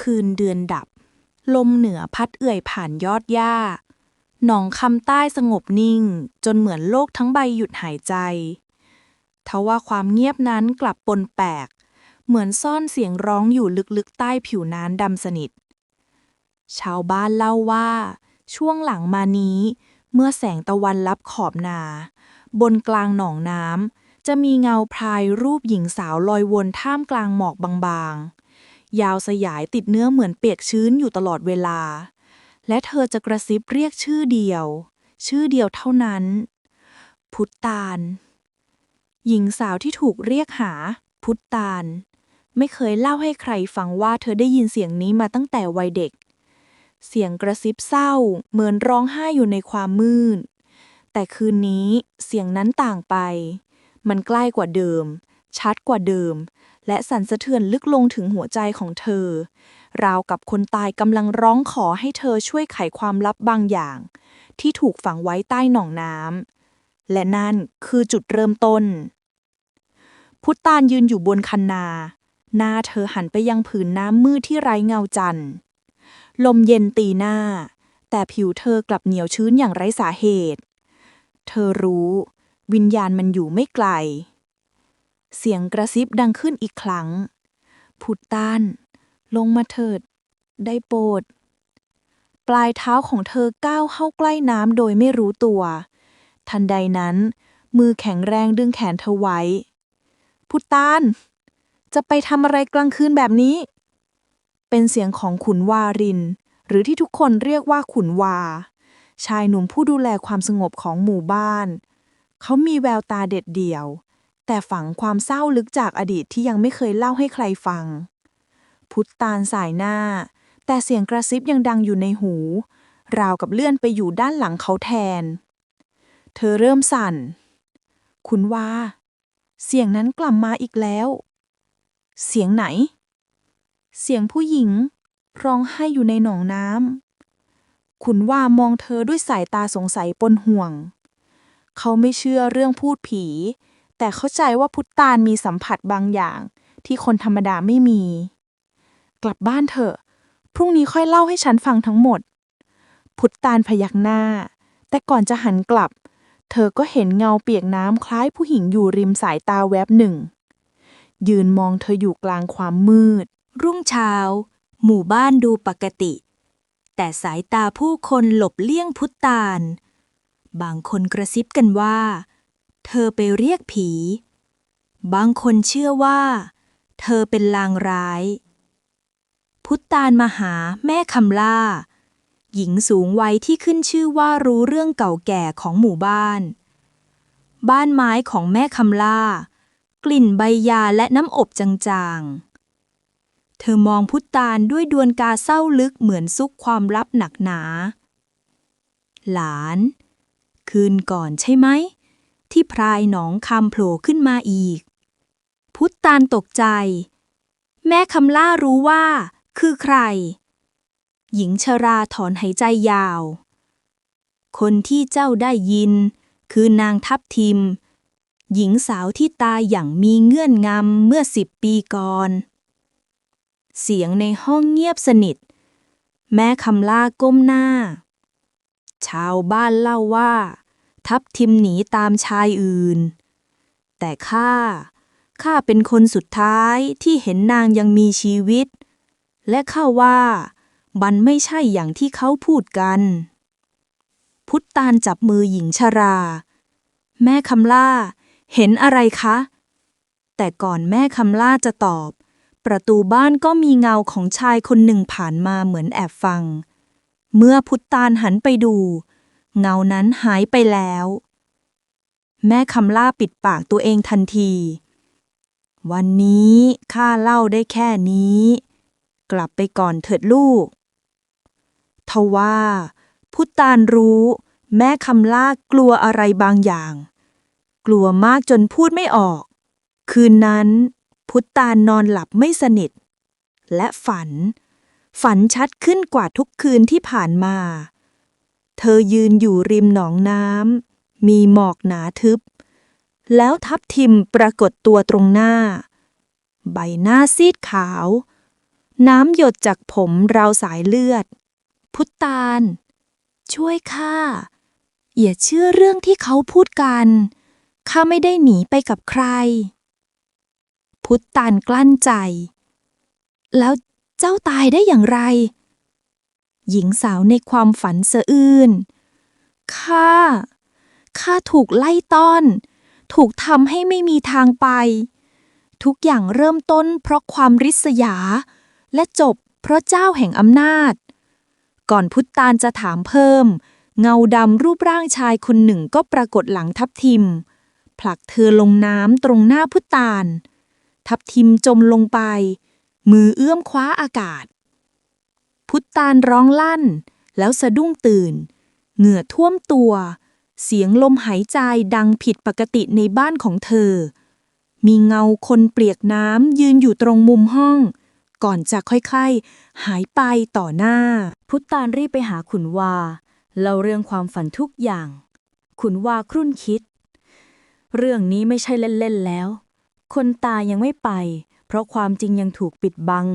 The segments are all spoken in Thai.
คืนเดือนดับ ลมเหนือพัดเอื่อยผ่านยอดหญ้า หนองคำใต้สงบนิ่ง จนเหมือนโลกทั้งใบหยุดหายใจ ทว่าความเงียบนั้นกลับปนแปลก เหมือนซ่อนเสียงร้องอยู่ลึกๆใต้ผิวน้ำดำสนิท ชาวบ้านเล่าว่า ช่วงหลังมานี้ เมื่อแสงตะวันลับขอบนา บนกลางหนองน้ำจะมีเงาพรายรูปหญิงสาวลอยวนท่ามกลางหมอกบางๆ ยาวสยายติดเนื้อเหมือนเปียกชื้นอยู่ตลอดเวลา และเธอจะกระซิบเรียกชื่อเดียว ชื่อเดียวเท่านั้น พุทธาน หญิงสาวที่ถูกเรียกหา พุทธาน ไม่เคยเล่าให้ใครฟังว่าเธอได้ยินเสียงนี้มาตั้งแต่วัยเด็ก เสียงกระซิบเศร้า เหมือนร้องไห้อยู่ในความมืด แต่คืนนี้เสียงนั้นต่างไป มันใกล้กว่าเดิม ชัดกว่าเดิม และสั่นสะเทือนลึกลงถึงหัวใจของเธอ ราวกับคนตายกำลังร้องขอให้เธอช่วยไขความลับบางอย่าง ที่ถูกฝังไว้ใต้หนองน้ำและนั่นคือจุดเริ่มต้น พุทธานยืนอยู่บนคันนา หน้าเธอหันไปยังผืนน้ำมืดที่ไร้เงาจันทร์ลมเย็นตีหน้า แต่ผิวเธอกลับเหนียวชื้นอย่างไร้สาเหตุ เธอรู้ วิญญาณมันอยู่ไม่ไกล เสียงกระซิบดังขึ้นอีกครั้งพุทธาน ลงมาเถิด ได้โปรด ปลายเท้าของเธอก้าวเข้าใกล้น้ำโดยไม่รู้ตัว ทันใดนั้น มือแข็งแรงดึงแขนเธอไว้ พุทธานจะไปทำอะไรกลางคืนแบบนี้ เป็นเสียงของขุนวาริน หรือที่ทุกคนเรียกว่าขุนวา ชายหนุ่มผู้ดูแลความสงบของหมู่บ้าน เขามีแววตาเด็ดเดี่ยว แต่ฝังความเศร้าลึกจากอดีตที่ยังไม่เคยเล่าให้ใครฟัง พุทธานสายหน้า แต่เสียงกระซิบยังดังอยู่ในหู ราวกับเลื่อนไปอยู่ด้านหลังเขาแทน เธอเริ่มสั่น คุณว่า เสียงนั้นกลับมาอีกแล้ว เสียงไหน เสียงผู้หญิง ร้องไห้อยู่ในหนองน้ำขุนว่ามองเธอด้วยสายตาสงสัยปนห่วง เขาไม่เชื่อเรื่องพูดผี แต่เข้าใจว่าพุทธานมีสัมผัสบางอย่าง ที่คนธรรมดาไม่มี กลับบ้านเถอะ พรุ่งนี้ค่อยเล่าให้ฉันฟังทั้งหมด พุทธานพยักหน้า แต่ก่อนจะหันกลับ เธอก็เห็นเงาเปียกน้ำคล้ายผู้หญิงอยู่ริมสายตาแวบหนึ่ง ยืนมองเธออยู่กลางความมืด รุ่งเช้า หมู่บ้านดูปกติ แต่สายตาผู้คนหลบเลี่ยงพุทธาน บางคนกระซิบกันว่า เธอไปเรียกผี บางคนเชื่อว่า เธอเป็นลางร้าย พุทธานมาหาแม่คำล่า หญิงสูงวัยที่ขึ้นชื่อว่ารู้เรื่องเก่าแก่ของหมู่บ้าน บ้านไม้ของแม่คำล่า กลิ่นใบยาและน้ำอบจางๆ เธอมองพุทธานด้วยดวงกาเศร้าลึกเหมือนซุกความลับหนักหนา หลาน คืนก่อนใช่ไหม ที่พรายหนองคำโผล่ขึ้นมาอีก พุทธานตกใจ แม่คำล่ารู้ว่า คือใคร หญิงชราถอนหายใจยาว คนที่เจ้าได้ยิน คือนางทับทิม หญิงสาวที่ตายอย่างมีเงื่อนงำเมื่อสิบปีก่อน เสียงในห้องเงียบสนิท แม่คำล่าก้มหน้า ชาวบ้านเล่าว่า ทับทิมหนีตามชายอื่น แต่ข้า ข้าเป็นคนสุดท้ายที่เห็นนางยังมีชีวิต และข้าว่ามันไม่ใช่อย่างที่เขาพูดกัน พุทธานจับมือหญิงชรา แม่คำล่า เห็นอะไรคะ แต่ก่อนแม่คำล่าจะตอบ ประตูบ้านก็มีเงาของชายคนหนึ่งผ่านมาเหมือนแอบฟัง เมื่อพุทธานหันไปดู เงานั้นหายไปแล้ว แม่คำล่าปิดปากตัวเองทันที วันนี้ข้าเล่าได้แค่นี้ กลับไปก่อนเถิดลูก ทว่าพุทธานรู้ แม่คำล่ากลัวอะไรบางอย่าง กลัวมากจนพูดไม่ออก คืนนั้น พุทธานนอนหลับไม่สนิท และฝัน ฝันชัดขึ้นกว่าทุกคืนที่ผ่านมา เธอยืนอยู่ริมหนองน้ำมีหมอกหนาทึบ แล้วทับทิมปรากฏตัวตรงหน้า ใบหน้าซีดขาว น้ำหยดจากผมราวสายเลือด พุทตาล ช่วยข้าอย่าเชื่อเรื่องที่เขาพูดกันข้าไม่ได้หนีไปกับใคร พุทตาลกลั้นใจ แล้วเจ้าตายได้อย่างไร หญิงสาวในความฝันสะอื้นข้า ข้าถูกไล่ต้อน ถูกทำให้ไม่มีทางไป ทุกอย่างเริ่มต้นเพราะความริษยา และจบเพราะเจ้าแห่งอำนาจ ก่อนพุทธานจะถามเพิ่ม เงาดำรูปร่างชายคนหนึ่งก็ปรากฏหลังทับทิม ผลักเธอลงน้ำตรงหน้าพุทธาน ทับทิมจมลงไป มือเอื้อมคว้าอากาศ พุทธานร้องลั่น แล้วสะดุ้งตื่น เหงื่อท่วมตัว เสียงลมหายใจดังผิดปกติในบ้านของเธอ มีเงาคนเปียกน้ำยืนอยู่ตรงมุมห้อง ก่อนจะค่อยๆ หายไปต่อหน้า พุทธานรีบไปหาขุนวาเล่าเรื่องความฝันทุกอย่าง ขุนวาครุ่นคิด เรื่องนี้ไม่ใช่เล่นๆแล้ว คนตายยังไม่ไป เพราะความจริงยังถูกปิดบัง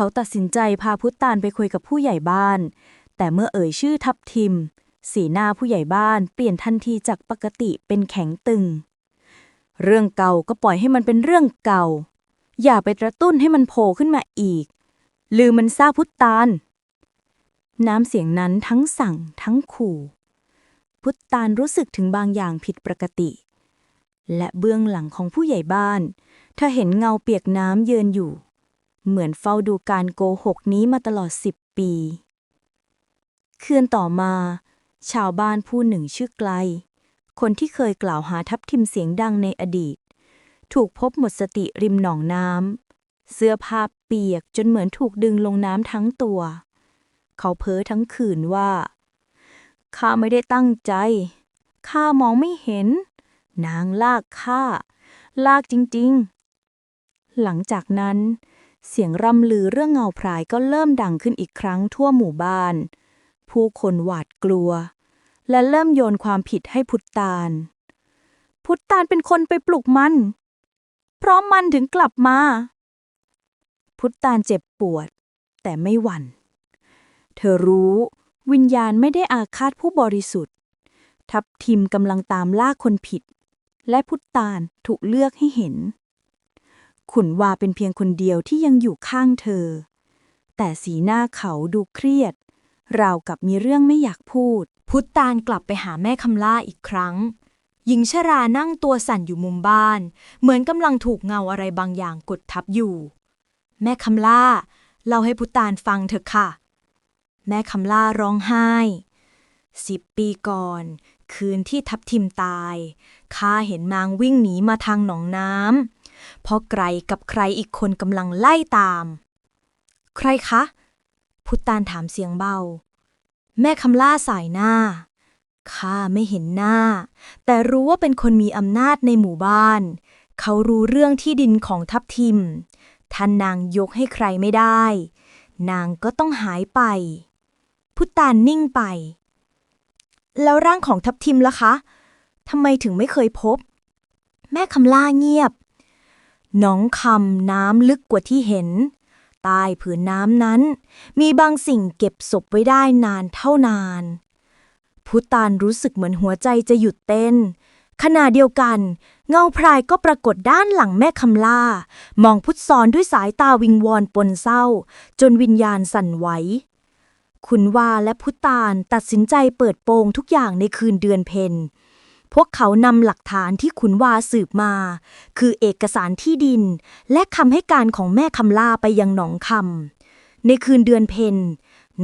เขาตัดสินใจพาพุทธานไปคุยกับผู้ใหญ่บ้าน แต่เมื่อเอ่ยชื่อทับทิม สีหน้าผู้ใหญ่บ้านเปลี่ยนทันทีจากปกติเป็นแข็งตึง เรื่องเก่าก็ปล่อยให้มันเป็นเรื่องเก่า อย่าไปกระตุ้นให้มันโผล่ขึ้นมาอีก ลืมมันซาพุทธานน้ำเสียงนั้นทั้งสั่งทั้งขู่ พุทธานรู้สึกถึงบางอย่างผิดปกติ และเบื้องหลังของผู้ใหญ่บ้าน เธอเห็นเงาเปียกน้ำเยืนอยู่ เหมือนเฝ้าดูการโกหกนี้มาตลอดสิบปี คืนต่อมา ชาวบ้านผู้หนึ่งชื่อไกล คนที่เคยกล่าวหาทับทิมเสียงดังในอดีต ถูกพบหมดสติริมหนองน้ำเสื้อผ้าเปียกจนเหมือนถูกดึงลงน้ำทั้งตัว เขาเพ้อทั้งคืนว่าข้าไม่ได้ตั้งใจ ข้ามองไม่เห็น นางลากข้า ลากจริง ๆ หลังจากนั้น เสียงร่ำลือเรื่องเงาพรายก็เริ่มดังขึ้นอีกครั้งทั่วหมู่บ้าน ผู้คนหวาดกลัว และเริ่มโยนความผิดให้พุทธาน พุทธานเป็นคนไปปลุกมัน เพราะมันถึงกลับมา พุทธานเจ็บปวด แต่ไม่หวั่น เธอรู้วิญญาณไม่ได้อาฆาตผู้บริสุทธิ์ ทับทิมกำลังตามล่าคนผิด และพุทธานถูกเลือกให้เห็น ขุนวาเป็นเพียงคนเดียวที่ยังอยู่ข้างเธอ แต่สีหน้าเขาดูเครียด ราวกับมีเรื่องไม่อยากพูด พุทธานกลับไปหาแม่คำล่าอีกครั้ง หญิงชรานั่งตัวสั่นอยู่มุมบ้าน เหมือนกำลังถูกเงาอะไรบางอย่างกดทับอยู่ แม่คำล่าเล่าให้พุทธานฟังเถอะค่ะ แม่คำล่าร้องไห้สิบปีก่อน คืนที่ทับทิมตายข้าเห็นนางวิ่งหนีมาทางหนองน้ำ เพราะไกรกับใครอีกคนกำลังไล่ตาม ใครคะ พุทธานถามเสียงเบา แม่คำล่าสายหน้า ข้าไม่เห็นหน้า แต่รู้ว่าเป็นคนมีอำนาจในหมู่บ้าน เขารู้เรื่องที่ดินของทับทิม ท่านนางยกให้ใครไม่ได้ นางก็ต้องหายไป พุทธานนิ่งไป แล้วร่างของทับทิมล่ะคะทำไมถึงไม่เคยพบ แม่คำล่าเงียบ หนองคำน้ำลึกกว่าที่เห็น ใต้ผืนน้ำนั้น มีบางสิ่งเก็บศพไว้ได้นานเท่านาน พุตานรู้สึกเหมือนหัวใจจะหยุดเต้น ขณะเดียวกัน เงาพรายก็ปรากฏด้านหลังแม่คำล่า มองพุทธซอนด้วยสายตาวิงวอนปนเศร้า จนวิญญาณสั่นไหวขุนวาและพุตานตัดสินใจเปิดโปงทุกอย่างในคืนเดือนเพ็ญ พวกเขานำหลักฐานที่ขุนวาสืบมา คือเอกสารที่ดิน และคำให้การของแม่คำลาไปยังหนองคำในคืนเดือนเพ็ญ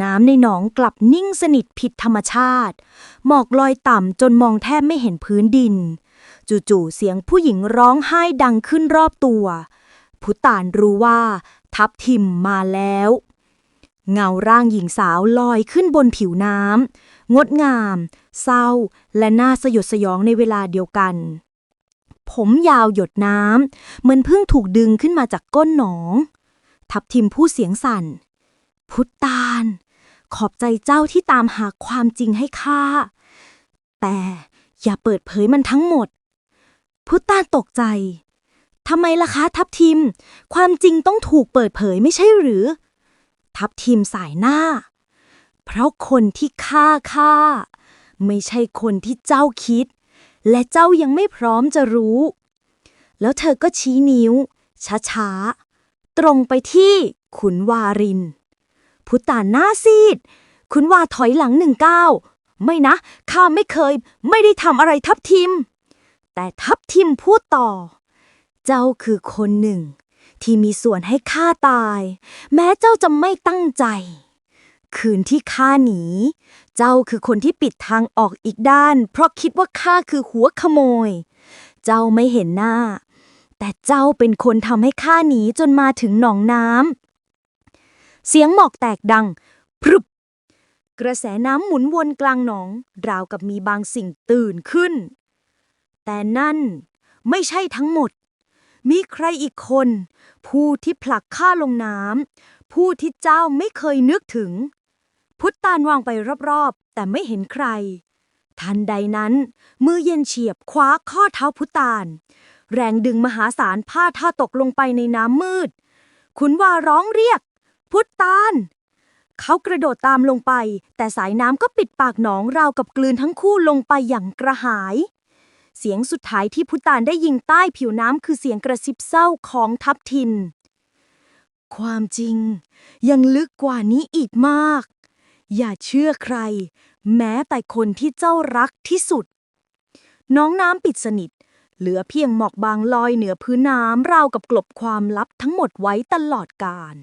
น้ำในหนองกลับนิ่งสนิทผิดธรรมชาติ หมอกลอยต่ำจนมองแทบไม่เห็นพื้นดิน จู่ๆเสียงผู้หญิงร้องไห้ดังขึ้นรอบตัวพุตานรู้ว่า ทับทิมมาแล้ว เงาร่างหญิงสาวลอยขึ้นบนผิวน้ำ งดงาม เศร้า และน่าสยดสยองในเวลาเดียวกัน ผมยาวหยดน้ำเหมือนเพิ่งถูกดึงขึ้นมาจากก้นหนอง ทับทิมผู้เสียงสั่น พุทธานขอบใจเจ้าที่ตามหาความจริงให้ข้า แต่อย่าเปิดเผยมันทั้งหมด พุทธานตกใจทำไมล่ะคะ ทับทิม ความจริงต้องถูกเปิดเผยไม่ใช่หรือ ทับทิมสายหน้า เพราะคนที่ฆ่าข้าไม่ใช่คนที่เจ้าคิด และเจ้ายังไม่พร้อมจะรู้ แล้วเธอก็ชี้นิ้ว ช้าๆ ตรงไปที่ขุนวาริน พุตานหน้าซีดคุณวาถอยหลังหนึ่งก้าวไม่นะ ข้าไม่เคย ไม่ได้ทำอะไรทับทิม แต่ทับทิมพูดต่อ เจ้าคือคนหนึ่ง ที่มีส่วนให้ข้าตาย แม้เจ้าจะไม่ตั้งใจ คืนที่ข้าหนี เจ้าคือคนที่ปิดทางออกอีกด้าน เพราะคิดว่าข้าคือหัวขโมย เจ้าไม่เห็นหน้า แต่เจ้าเป็นคนทำให้ข้าหนีจนมาถึงหนองน้ำเสียงหมอกแตกดัง พรึบ กระแสน้ำหมุนวนกลางหนอง ราวกับมีบางสิ่งตื่นขึ้น แต่นั่นไม่ใช่ทั้งหมด มีใครอีกคน ผู้ที่ผลักข้าลงน้ำผู้ที่เจ้าไม่เคยนึกถึง พุทธานวางไปรอบๆ แต่ไม่เห็นใคร ทันใดนั้น มือเย็นเฉียบคว้าข้อเท้าพุทธาน แรงดึงมหาศาลพาท่าตกลงไปในน้ำมืด ขุนวาร้องเรียก พุทธาน เขากระโดดตามลงไป แต่สายน้ำก็ปิดปากหนองราวกับกลืนทั้งคู่ลงไปอย่างกระหาย เสียงสุดท้ายที่พุตานได้ยิงใต้ผิวน้ำคือเสียงกระซิบเศร้าของทัพทินความจริง ยังลึกกว่านี้อีกมาก อย่าเชื่อใคร แม้แต่คนที่เจ้ารักที่สุด น้องน้ำปิดสนิท เหลือเพียงหมอกบางลอยเหนือพื้นน้ำราวกับกลบความลับทั้งหมดไว้ตลอดกาล